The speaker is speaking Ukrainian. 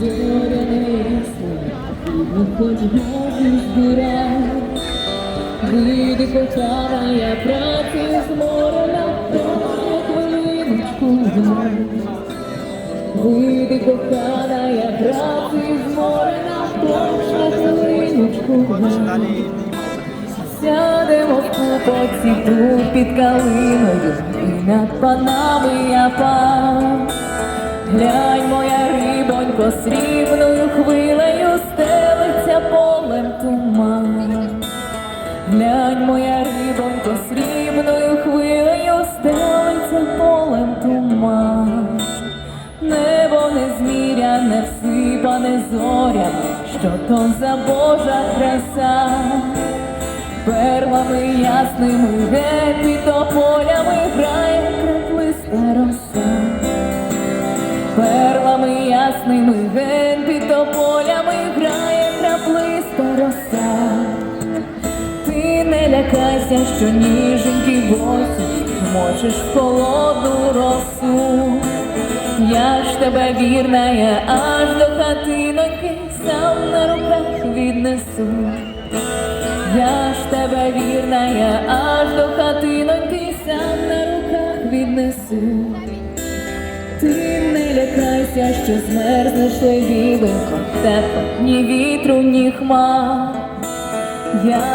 зоряне ясно, не хоч можеш збирай. Вийди, кохана, я праці зморена, хвилиночку дай. Вийди, кохана, я праці зморена, прошу хвилиночку дай. Сядемо в купоці тут під калиною І над панами я пав Глянь, моя рибонько, срібною хвилею стелиться полем туман. Глянь, моя рибонько, срібною хвилею стелиться полем туман. Небо незміряне, всипане зорями, що то за Божа краса. Перлами ясними геть під тополями грає Перлами ясними геть під тополями грає краплиста роса. Ти не лякайся, що ніженькі босі можеш в холодну росу. Я ж тебе вірна, я аж до хатиноньки сам на руках віднесу. Я ж тебе вірна, я аж до хатиноньки сам на руках віднесу. Ти не лякайся, що змерзнеш левівенько, тепло, ні вітру, ні хмар. Я